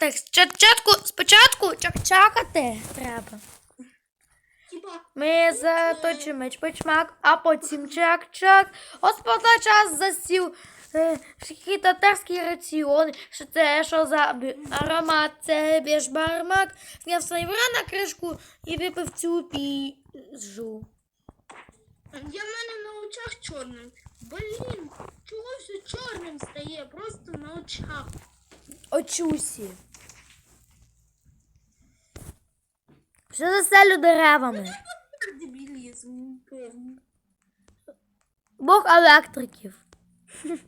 Так, спочатку, спочатку чак-чакати треба. Ми заточимо чпичмак, а потім чак-чак. Господа час засів. Е, Шкі татарський раціон, що це що за аромат, це біжбармак. Зняв слайвера на кришку і випив цю піжу. я в мене на очах чорним. Блін, чого все чорним стає? Просто на очах. Очусі. Що заселю деревами? Дебілізм, певно. Бог електриків.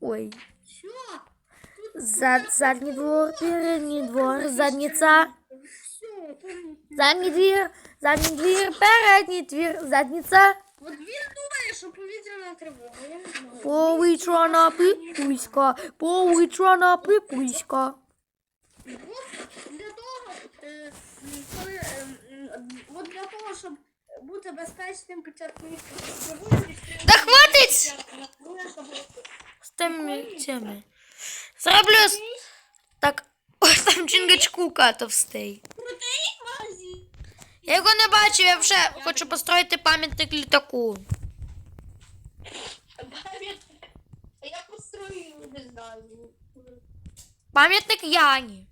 Ой. Що? Зад, задній двор, передній двор, певно. Задній двір, задній двір, передній двір, задниця. От він думає, що повітряна тривога. Я не знаю. Повітряна пипуська, повітряна пипуська для того, е, м, коли, е, м, от для того, щоб бути безпечним під час Та хватить! З тими цими. Зроблю так. Ось там чингачкука товстий. крутий. Я його не бачив, я вже хочу построїти пам'ятник літаку. А я построю, не знаю. Пам'ятник Яні.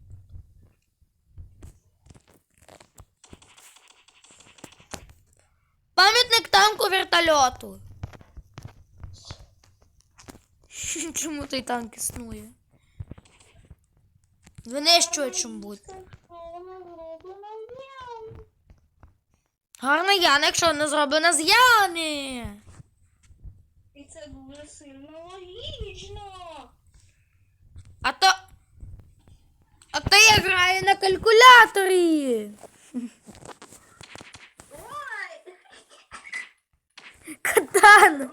Пам'ятник танку вертольоту. Чому той танк існує? Винищує чим будь. Гарна Яна, якщо вона зроблена з Яни. І це дуже сильно логічно. А то. А то я граю на калькуляторі. Ой! Я.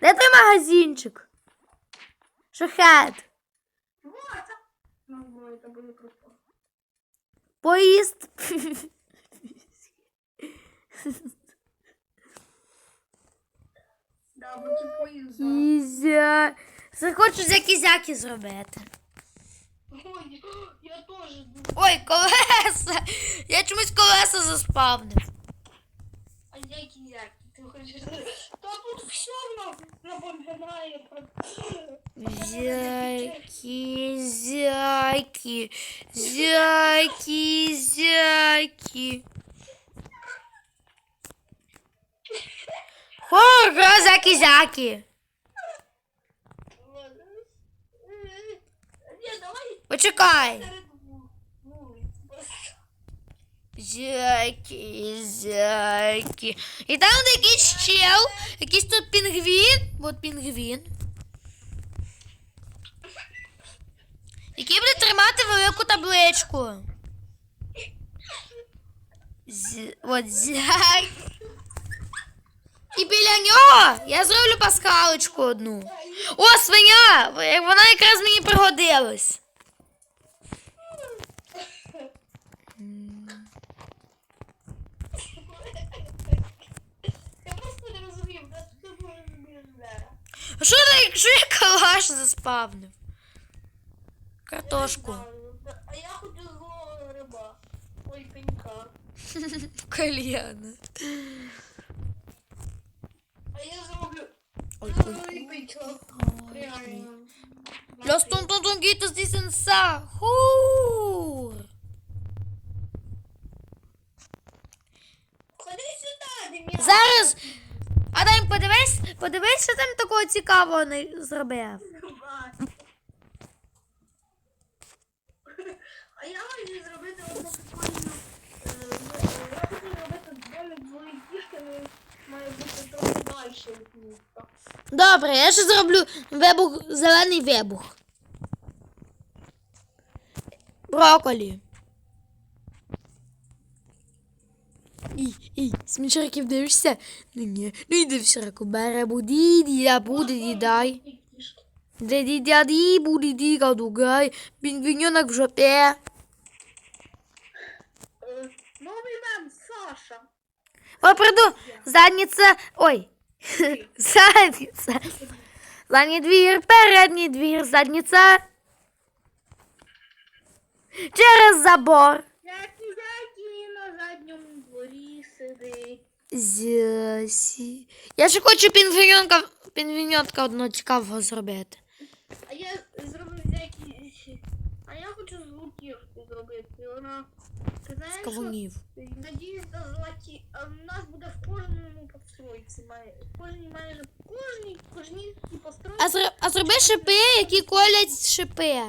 Де той магазинчик? Шахет. Ну. Поїзд. Да, поїзд. Кізя. Захочу за кізяки зробити. Ой, я тоже думаю. Ой, колеса. Я чомусь колеса заспавнив. А які які? Ти хочеш? Та тут все напоминає про... Зяки, зяки, зяки, зяки. Хо, зяки, зяки. Почекай. Зяки, зяки. І там якийсь чел, якийсь тут пінгвін. От пінгвін. Який буде тримати велику табличку. З... От зяк. І біля нього я зроблю пасхалочку одну. О, свиня! Вона якраз мені пригодилась. Я просто не розумію, де тут може бути А що ти, якщо я калаш заспавнив? Картошку. А я хочу злого риба. Ой, пенька. Кальяна. А я зроблю Ой, ой. Реально. Los tum tum tum geht es подивись, що там такого цікавого не зробив. А я хочу зробити одну прикольну. Я хочу зробити домик двоє кішки, але має бути трохи далі від міста. Добре, я ще зроблю вибух, зелений вибух. Броколі. Ій, ій, смічарків дивишся? Ну ні, ну йди в сраку, бере буді, діда буде дідай. І кішки. Ді буде діга дугай, пінгвіньонок в жопі. Новий мем Саша. О, приду, задниця, ой, задниця. Задній двір, передній двір, задниця. Через забор. Зякі, зякі на задньому дворі Зясі. Я ще хочу пінгвіньонка, пінгвіньотка одного цікавого зробити. А я зробив зякі. ще- А я хочу звуківку зробити. Вона. Знаєш, З що? кавунів. Надіюсь, до золоті. А в нас буде в кожному постройці. Має, кожній майже кожній, кожній постройці. А, зро, а зроби шипи, які колять шипи.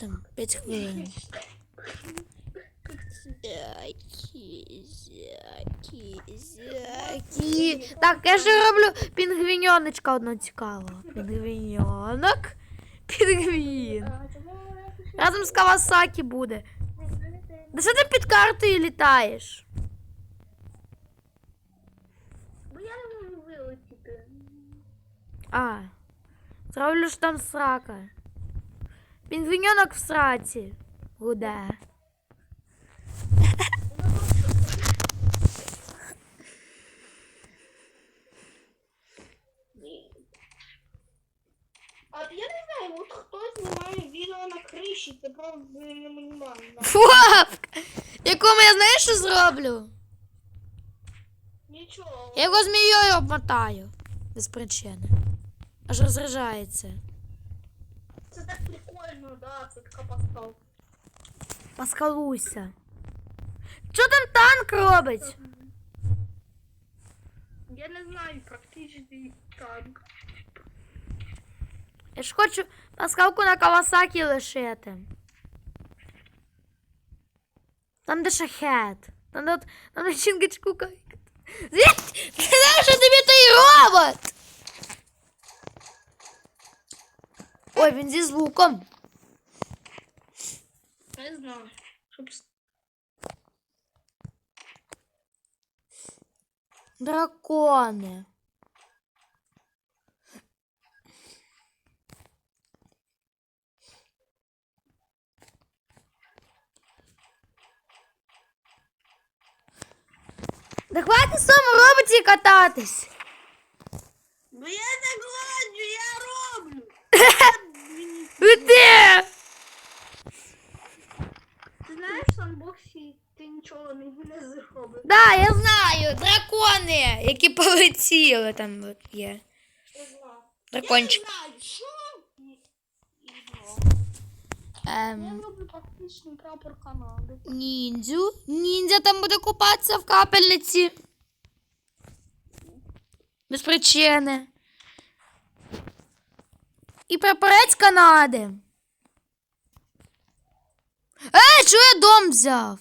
Там 5 хвилин. Зякі, зякі, зякі. Так, я ще роблю пінгвіньоночка одного цікавого. Пінгвіньонок. Пінгвін. Разом з Кавасакі буде. Да що ти під картою літаєш? Бо я не можу вилетіти. А, зроблю ж там срака. Пінгвіньонок в сраці. Гуде. А я не знаю, от хто знімає відео це просто не мінімально. Фуак! Якому я знаєш, що зроблю? Нічого. Я його змією обмотаю. Без причини. Аж розряджається. Це так прикольно, да, це така поставка. Паскалуйся. Що там танк робить? Я не знаю, практичний танк. Я ж хочу паскалку на Кавасакі лишити. Там де шахет. Там де, там де чингачку кайкати. Звідки? Ти знаєш, що тобі той робот? Ой, він зі звуком. Не знаю. Щоб... Дракони. Да хватить в цьому роботі кататись. Ну я так ладжу, я роблю. Де? Ти знаєш, в санбоксі ти нічого не, не зробиш. Да, я знаю, дракони, які полетіли там от є. Я знаю. Дракончик. Я не знаю, що? Ну. Я Ем, роблю практичний прапор Канади. ніндзю. Ніндзя там буде купатися в капельниці. Без причини. І прапорець Канади. Ей, чого я дом взяв?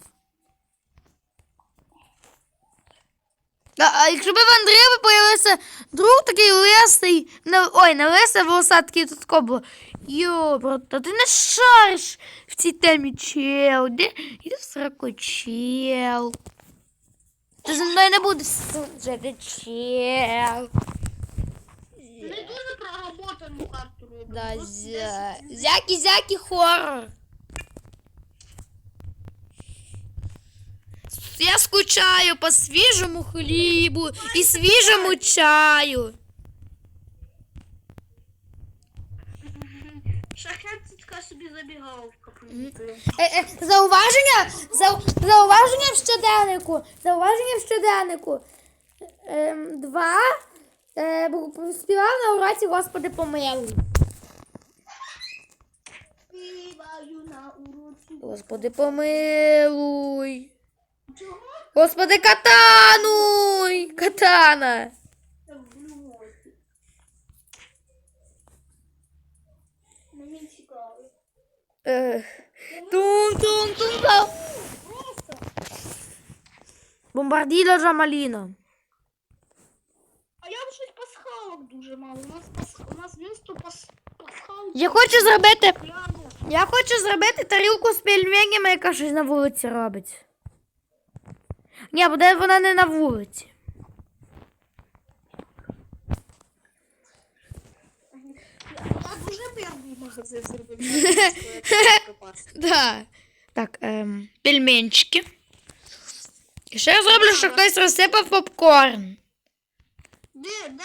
А, а якщо б в Андрія появився друг такий лисий, не, ой, не лисий, волоса такий тут тако було. Йо, брата, ти не шариш в цій темі чел. Де? Іди в сраку чел. Ти зі мною не будеш жити чел. Не дуже проработану карту роблю. Да, зя... зякі хоррор. Я скучаю по свіжому хлібу і свіжому чаю. Шахет це така собі забігаловка. повітря. Е, е, зауваження, зау, зауваження в щоденнику. Зауваження в щоденнику. Ем, два. Е, співав на уроці Господи помилуй. Співаю на уроці. Господи помилуй. Чого Господи катануй. Катана. Тум-тум-тум-тум. Просто. Бомбарділо А я б щось пасхалок дуже мало. У нас пас... у нас місто пас... пасхалок. Я хочу зробити. Я хочу зробити тарілку з пельменями, яка щось на вулиці робить. Ні, буде вона не на вулиці. Так уже перший магазин зробив. Да. Так, ем, пельменчики. І ще я зроблю, що хтось розсипав попкорн. Де, де?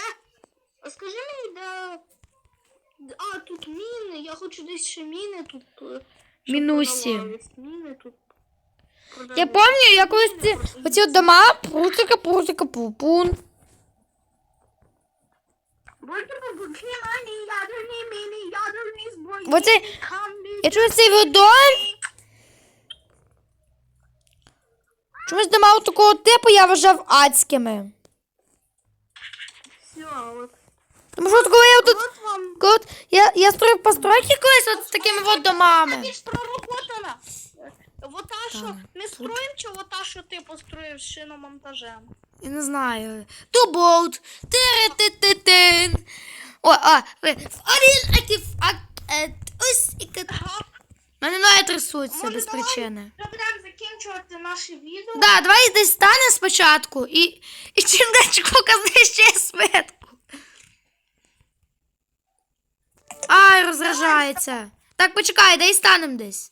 А скажи мені, де, А, тут міни. Я хочу десь ще міни тут. е, щоб Мінусі. Міни тут. Я пам'ятаю, як ось ці оці от дома, прутика, прутика, пупун. Оце, я чую цей водой. Чомусь дома от такого типу я вважав адськими. Тому що от коли я тут, От коли я, я строїв постройки колись от з такими от домами. Вот та, що ми строїмо, чи вот та, що ти построїв з шиномонтажем? Я не знаю. Туболт. Тири-ти-ти-тин. О, а, ви. Один актив. Ось і кат. Ага. Мене ноги трясуться Може, без давай? причини. Ми будемо закінчувати наше відео. Да, давай десь стане спочатку і, і Чингачкука знищує свитку. Ай, розражається. Так, почекай, дай станем десь.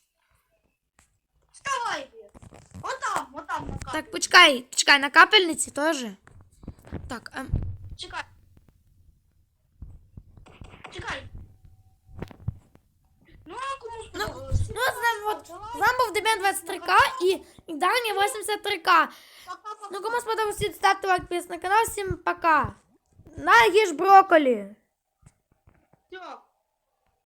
Вставай, Вір. Отам, отам на капі. Так, почекай, почекай, на капельниці теж. Так, ем, Чекай. Чекай. Ну, а кому сподобалось? ну от з нами, от, з нами був Дем'ян 23К і, і Даня 83К. Ну кому сподобався, ставте лайк, підписуйтесь на канал, всім пока. На їж брокколі. Все.